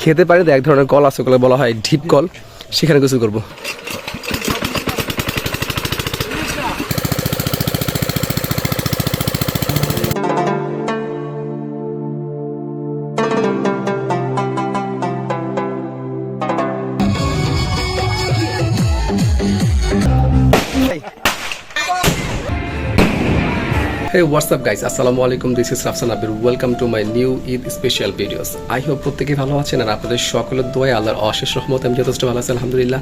খেতে পারি এক ধরনের কল আছে বলা হয় ঢিপ কল। সেখানে গোসল করব। Hey, what's up guys? আলাইকুম. This is Rafsan Abir. Welcome to my new Eid special videos. I hope প্রত্যেকেই ভালো আছেন আর আপনাদের সকলের দোয়া আল্লাহর অশেষ রহমত আমি যথেষ্ট ভালো আছি আলহামদুলিল্লাহ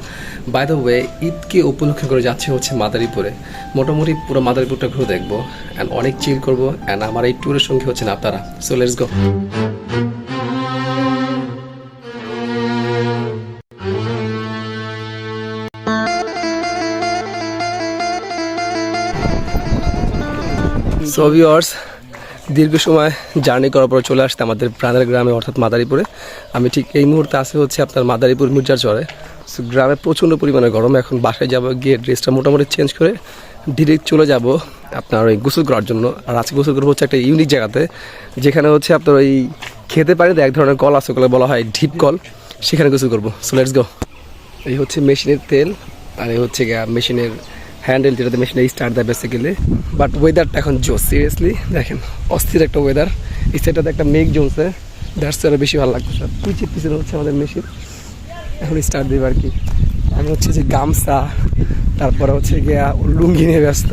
বাই দ্য ওয়ে ঈদকে উপলক্ষে করে যাচ্ছে হচ্ছে মাদারীপুরে মোটামুটি পুরো মাদারীপুরটা ঘুরে দেখব অ্যান্ড অনেক চিল করব অ্যান্ড আমার এই ট্যুরের সঙ্গে হচ্ছেন আপনারা so let's go so viewers দীর্ঘ সময় জার্নি করার পর চলে আসতে আমাদের প্রাণের গ্রামে, অর্থাৎ মাদারীপুরে। আমি ঠিক এই মুহূর্তে আসে হচ্ছে আপনার মাদারীপুর মির্জার চরে সো গ্রামে প্রচণ্ড পরিমাণে গরম। এখন বাসায় যাব, গিয়ে ড্রেসটা মোটামুটি চেঞ্জ করে ডিরেক্ট চলে যাব আপনার ওই গোসল করার জন্য। আর আজকে গোসল করব হচ্ছে একটা ইউনিক জায়গাতে, যেখানে হচ্ছে আপনার ওই খেতে পারি এক ধরনের কল আছে বলা হয় ঢিপ কল। সেখানে গোসল করব। সো লেটস গো এই হচ্ছে মেশিনের তেল, আর এই হচ্ছে মেশিনের হ্যান্ডেল যেটাতে মেশিনে স্টার্ট দেয় বেসিক্যালি বাট ওয়েদারটা এখন জোস সিরিয়াসলি দেখেন, অস্থির একটা ওয়েদার এই একটা মেঘ জমছে দ্যাটস আরও বেশি ভালো লাগছে পিছিয়ে পিছনে হচ্ছে আমাদের মেশিন এখন স্টার্ট দেবে আর কি। আমি হচ্ছে যে গামছা, তারপরে হচ্ছে গিয়া লুঙ্গি নিয়ে ব্যস্ত।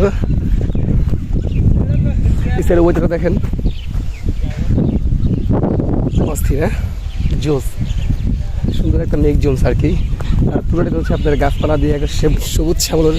এই সাইডে ওয়েদারটা দেখেন। অস্থির হ্যাঁ? জোস সুন্দর একটা মেঘ জমছে আর কি। আর পুরোটা হচ্ছে আপনার গাছপালা দিয়ে একটা সবুজ শ্যামলের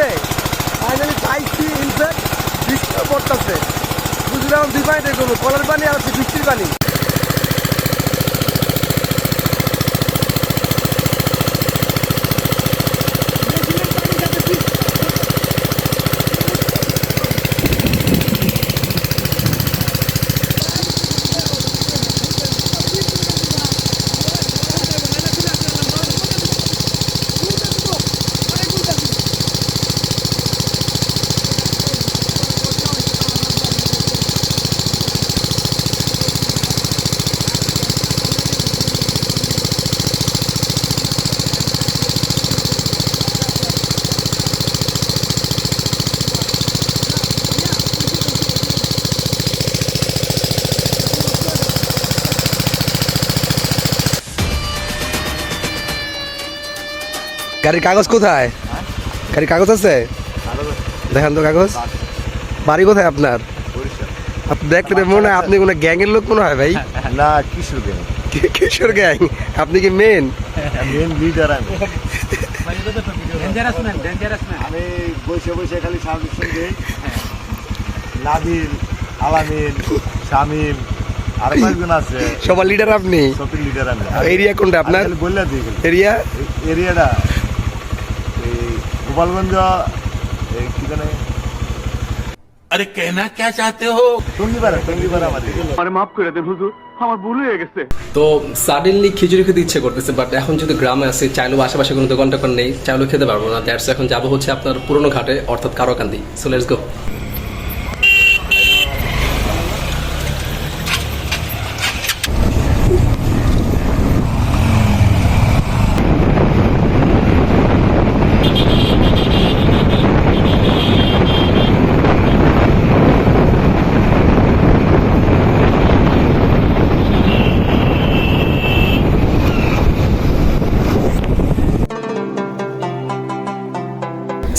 বুঝলাম দুই পানি দেখব কলার পানি আর হচ্ছে বৃষ্টির পানি গাড়ির কাগজ কোথায়? গাড়ির কাগজ আছে? দেখান তো কাগজ। বাড়ি কোথায় আপনার? আপনি দেখতে মনে হয় আপনি কোনো গ্যাংয়ের লোক মনে হয় ভাই। না কিশোর গ্যাং। কিশোর গ্যাং? আপনি কি মেন মেন লিডার আমি। ডেঞ্জারাস ম্যান ডেঞ্জারাস ম্যান আমি বসে বসে খালি সার্ভিস দিই নাদির আলামিন শামিম আর কয়েকজন আছে। সবার লিডার আপনি? লিডার আমি। এরিয়া কোনটা আপনার? আমি গোপালগঞ্জ কিখানে আরে কেনা কে চাতে হো টঙ্গিপাড়া টঙ্গিপাড়া আমাদের আরে মাফ করে দেন হুজুর আমার ভুল হয়ে গেছে। তো সাডেনলি খিচুড়ি খেতে ইচ্ছে করতেছে বাট এখন যদি গ্রামে আছে চাইলেও আশেপাশে কোনো দোকান টোকান নেই চাইলেও খেতে পারব না। দ্যাটস এখন যাব হচ্ছে আপনার পুরনো ঘাটে অর্থাৎ Karokandi. So let's go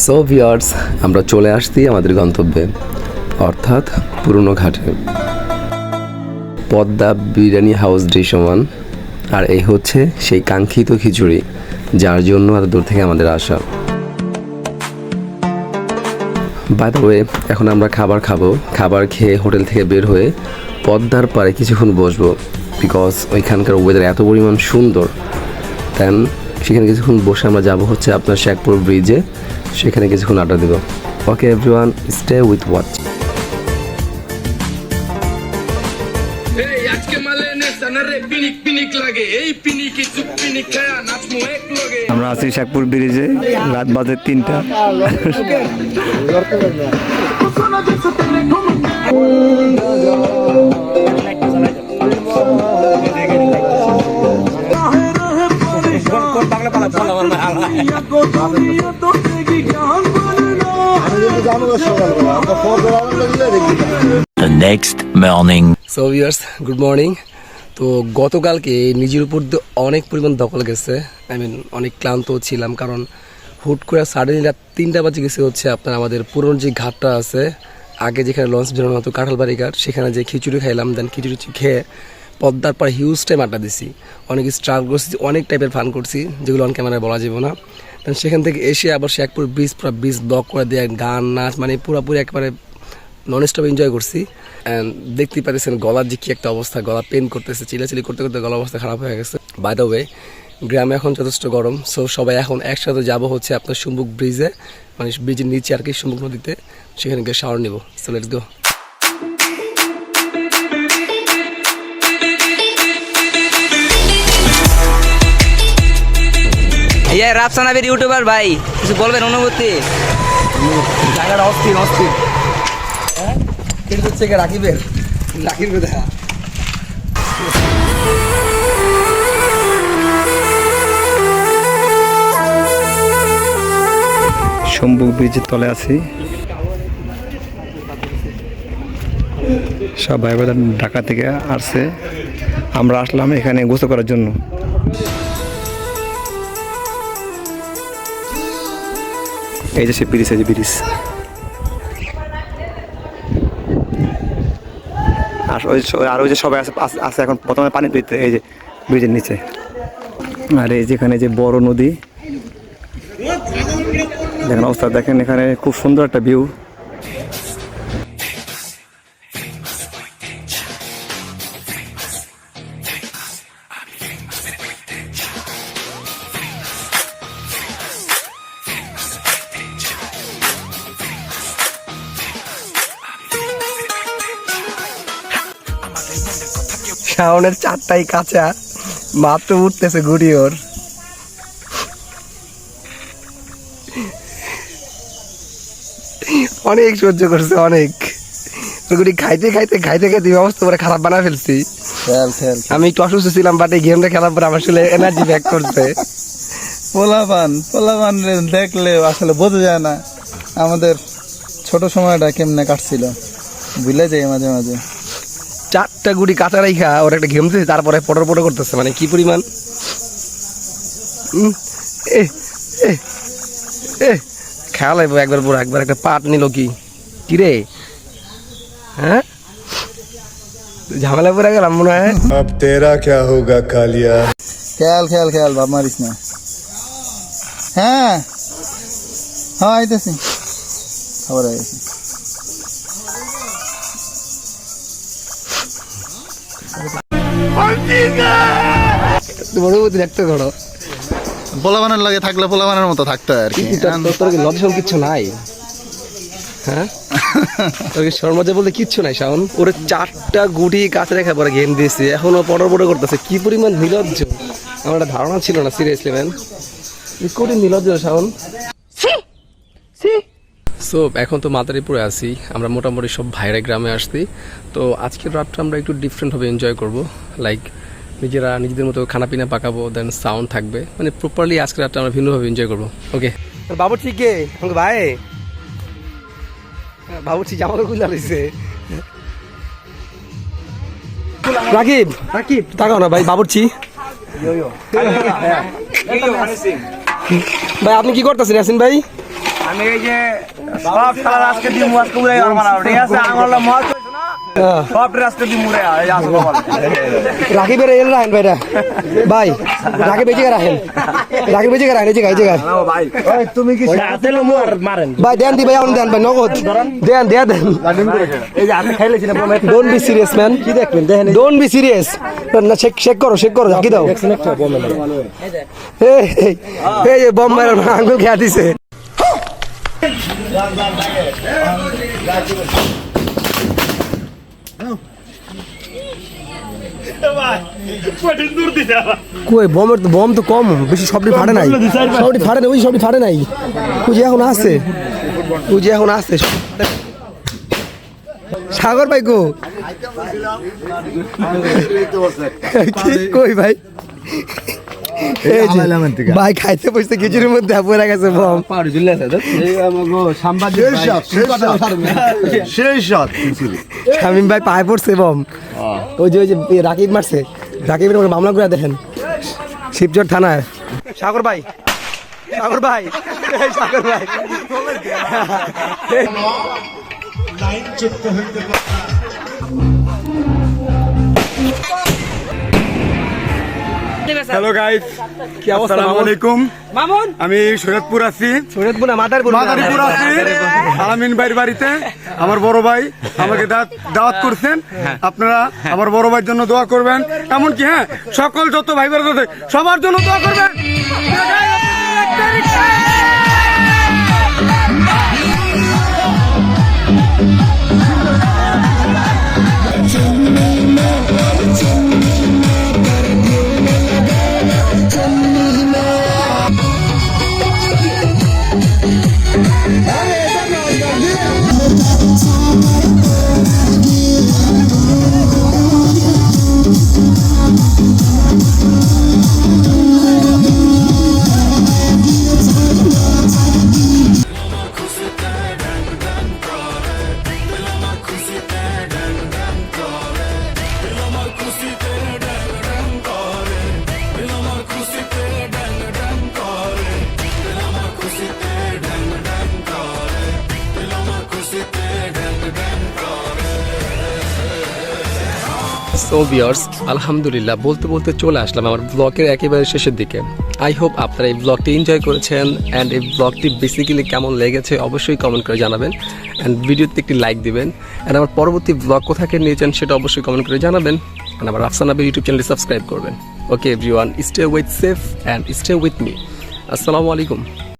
so viewers আমরা চলে আসছি আমাদের গন্তব্যে, অর্থাৎ পুরনো ঘাটে। পদ্মা বিরিয়ানি হাউস দৃশ্যমান। আর এই হচ্ছে সেই কাঙ্ক্ষিত খিচুড়ি, যার জন্য এত দূর থেকে আমাদের আসা। বাই দ্য ওয়ে এখন আমরা খাবার খাব। খাবার খেয়ে হোটেল থেকে বের হয়ে পদ্মার পাড়ে কিছুক্ষণ বসবো বিকজ ওইখানকার ওয়েদার এত পরিমাণ সুন্দর। দেন সেখানে কিছুক্ষণ বসে আমরা যাব হচ্ছে আপনার শেখপুর ব্রিজে সেখানে কিছুক্ষণ আড্ডা দেবো। Okay everyone stay with watch এই আজকে মালে নেশানারে পিনিক পিনিক লাগে। এই পিনিকে চুপ পিনিক খায়া নাচমু এক লগে। আমরা আছি শেখপুর ব্রিজে রাত বাজে তিনটা। Next morning. So viewers good morning তো গতকালকে নিজের উপর দিয়ে অনেক পরিমাণ দখল গেছে। আই মিন অনেক ক্লান্ত ছিলাম কারণ হুট করে সাডেনলি রাত তিনটা বাজে গেছে হচ্ছে আপনার আমাদের পুরনো যে ঘাটটা আছে, আগে যেখানে লঞ্চ বেরোনো হতো কাঁঠালবাড়ি ঘাট, সেখানে যে খিচুড়ি খাইলাম দেন খিচুড়ি খেয়ে পদ্মার পর হিউজ টাইম আড্ডা দিছি। অনেক স্ট্রাগল করছি, অনেক টাইপের ফান করছি, যেগুলো অন ক্যামেরায় বলা যাবে না। দেন সেখান থেকে এসে আবার শেখপুর ব্রিজ পুরো ব্রিজ ব্লক করে দিয়ে গান, নাচ মানে পুরোপুরি একবারে নন স্টপ এনজয় করছি। অ্যান্ড দেখতেই পাচ্ছেন গলার যে কি একটা অবস্থা গলা পেন করতেছে চিলাচিলি করতে করতে গলার অবস্থা খারাপ হয়ে গেছে। বাই দ্য ওয়ে গ্রামে এখন যথেষ্ট গরম সো সবাই এখন একসাথে যাব হচ্ছে আপনার সম্মুখ ব্রিজে মানে ব্রিজের নিচে আর কি সম্মুখ নদীতে। সেখানে গিয়ে শাওয়ার নেব। সো লেটস গো ইয়ে রাফসান আবির ইউটিউবার ভাই কিছু বলবেন অনুভূতি? জায়গাটা অস্থির অস্থির। কেটে হচ্ছে রাকিবের? রাকিব দেখা। সম্বুক ব্রিজের তলে আছি। সব ভাই বোন ঢাকা থেকে আসছে। আমরা আসলাম এখানে গোসল করার জন্য। এই যে সে ব্রিজ এই যে ব্রিজ। ওই আর ওই যে সবাই আছে আছে- এখন প্রথমে পানি দিতে এই যে ব্রিজের নিচে। আর এই যেখানে যে বড় নদী, দেখেন অবস্থা, দেখেন এখানে খুব সুন্দর একটা ভিউ শাওনের চারটাই কাঁচা। মাত্র উঠতেছে গুড়ি ওর। অনেক সহ্য করছে অনেক। গুড়ি খাইতে খাইতে খাইতে খাইতে অবস্থা করে খারাপ বানা ফেলছি। আমি একটু অসুস্থ ছিলাম বাট এই গেমটা খেলার পর আমার আসলে এনার্জি ব্যাক করছে। পোলাপান পোলাপান দেখলে আসলে বোঝা যায় না। আমাদের ছোট সময়টা কেমনে কাটছিল। ভুলে যাই মাঝে মাঝে। চারটা গুড়ি কাঁচা রাইখা ওরা একটা ঘেমতেছে তারপরে পটর পটো করতেছে। মানে কি পরিমাণ? খেয়াল লাগবে একবার পুরো একবার একটা পাট নিল কি? কিরে হ্যাঁ? ঝামেলা পরে গেলাম মনে হয়। তেরা ক্যা খেয়াল খেয়াল খেয়াল বাপ মারিস না। হ্যাঁ? হ্যাঁ আইতেছি। খবর আইতেছি। ধরো লাগে থাকলে পোলাপানের মতো থাকতে হয় আর কি। তোর কি কিচ্ছু নাই? হ্যাঁ? তোর কি শর্মাজে বলতে কিচ্ছু নাই শাওন? ওরে চারটা গুটি কাছে রেখা পরে গেম দিয়েছি এখনও করতেছে কি পরিমাণ আমার ধারণা ছিল না সিরিয়াসলি ম্যান কোটি নিলজ্জ শাওন। সো এখন তো মাদারীপুরে আছি। আমরা মোটামুটি সব ভাইরা গ্রামে আসছি। তো আজকের রাতটা আমরা একটু ডিফারেন্টভাবে এনজয় করব। লাইক নিজেরা নিজেদের মতো খানা পিনা পাকাবো দেন সাউন্ড থাকবে। মানে প্রপারলি আজকের রাতটা আমরা ভিন্নভাবে এনজয় করব। ওকে বাবু ঠিক আমাকে ভাই। বাবুর্চি জামা কাপড় আলিছে রাকিব রাকিব তাকাও না ভাই বাবুর্চি। ভাই আপনি কি করতেছেন ইয়াসিন ভাই? আমি এই যে সব খেলার আজকে দিন আজকে উড়ে গেল মারা ঠিক আছে? আমার সব রাস্তা দিয়ে মুড়ে রাকিবের রাখেন ভাইরা। ভাই রাখেন রাখেন এই জায়গায় জায়গায় ভাই। তুমি কি ভাই দেন দি ভাই দেন ভাই নগদ। দেন দেন। দেন এই যে হাতে খাইলেছি না ডোন্ট বি সিরিয়াস ম্যান কি দেখবেন? দেখেন ডোন্ট বি সিরিয়াস না চেক চেক করো চেক করো ঝাঁকি দাও। এই এই, এই যে বম মারার আঙ্গুল খেয়া দিছে। কই বমের তো বম তো কম বেশি সবটি ফাটে নাই। সবটি ফাটে নাই ওই সবটি ফাটে নাই। ওই যে এখন আসছে ওই যে এখন আসছে সাগর ভাই কো কই ভাই? ভাই খাইতে বসতে কিছুর মধ্যে পড়ে গেছে বম শামিম ভাই পায়ে পড়ছে বম। ওই যে ওই যে রাকিব মারছে। রাকিবের মামলা করে দেখেন। শিবচর থানায়। সাগর ভাই। সাগর ভাই। সাগর ভাই। হ্যালো গাইস কি অবস্থা আসসালামু মামুন? আলাইকুম মামুন? আমি সৈয়দপুর আছি। সৈয়দপুর না মাদারপুর। মাদারপুর আছি। আলামিন ভাইয়ের বাড়িতে আমার বড় ভাই আমাকে দাওয়াত- দাওয়াত করছেন। আপনারা আমার বড় ভাইয়ের জন্য দোয়া করবেন। এমন কি হ্যাঁ সকল যত ভাই বোনেরা সবার জন্য দোয়া করবেন। সো আলহামদুলিল্লাহ বলতে বলতে চলে আসলাম আমার ব্লগের একেবারে শেষের দিকে। আই হোপ আপনারা এই ব্লগটি এনজয় করেছেন অ্যান্ড এই ব্লগটি বেসিক্যালি কেমন লেগেছে অবশ্যই কমেন্ট করে জানাবেন অ্যান্ড ভিডিওতে একটি লাইক দিবেন। অ্যান্ড আমার পরবর্তী ব্লগ কোথাকে নিয়েছেন সেটা অবশ্যই কমেন্ট করে জানাবেন। অ্যান্ড আমার আফসানাবের ইউটিউব চ্যানেলটি সাবস্ক্রাইব করবেন। Okay everyone stay with safe and stay with me আসসালামু আলাইকুম